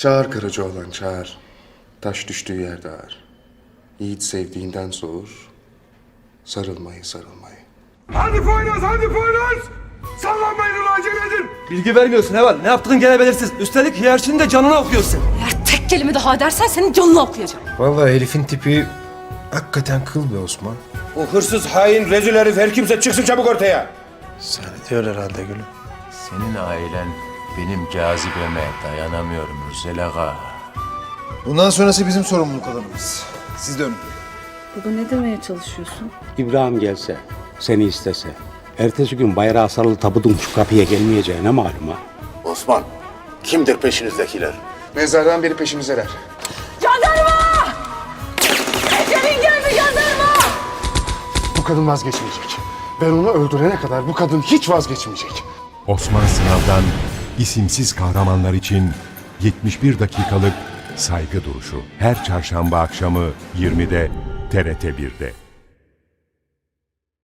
Çağır Karacaoğlan çağır. Taş düştüğü yerde ağır. Yiğit sevdiğinden soğur. Sarılmayı sarılmayı. Hadi Poyraz hadi Poyraz! Sallanmayın ulan acele edin! Bilgi vermiyorsun Heval. Ne yaptığın gene belirsiz. Üstelik hiyerarşinin de canını okuyorsun. Eğer tek kelime daha edersen senin canını okuyacağım. Vallahi herifin tipi hakikaten kıl be Osman. O hırsız hain rezil herif her kimse çıksın çabuk ortaya! Sen diyor herhalde gülüm. Senin ailen benim cazibeme dayanamıyor Mürsel Ağa. Bundan sonrası bizim sorumluluk alanımız. Siz dönün. Baba ne demeye çalışıyorsun? İbrahim gelse, seni istese, ertesi gün bayrağı sarılı tabutun şu kapıya gelmeyeceğine malum ha. Osman, kimdir peşinizdekiler? Mezardan beri peşimizdeler. Jandarma! Ecelin geldi jandarma! Bu kadın vazgeçmeyecek. Ben onu öldürene kadar bu kadın hiç vazgeçmeyecek. Osman Sınav'dan isimsiz kahramanlar için 71 dakikalık saygı duruşu. Her çarşamba akşamı 20'de TRT 1'de.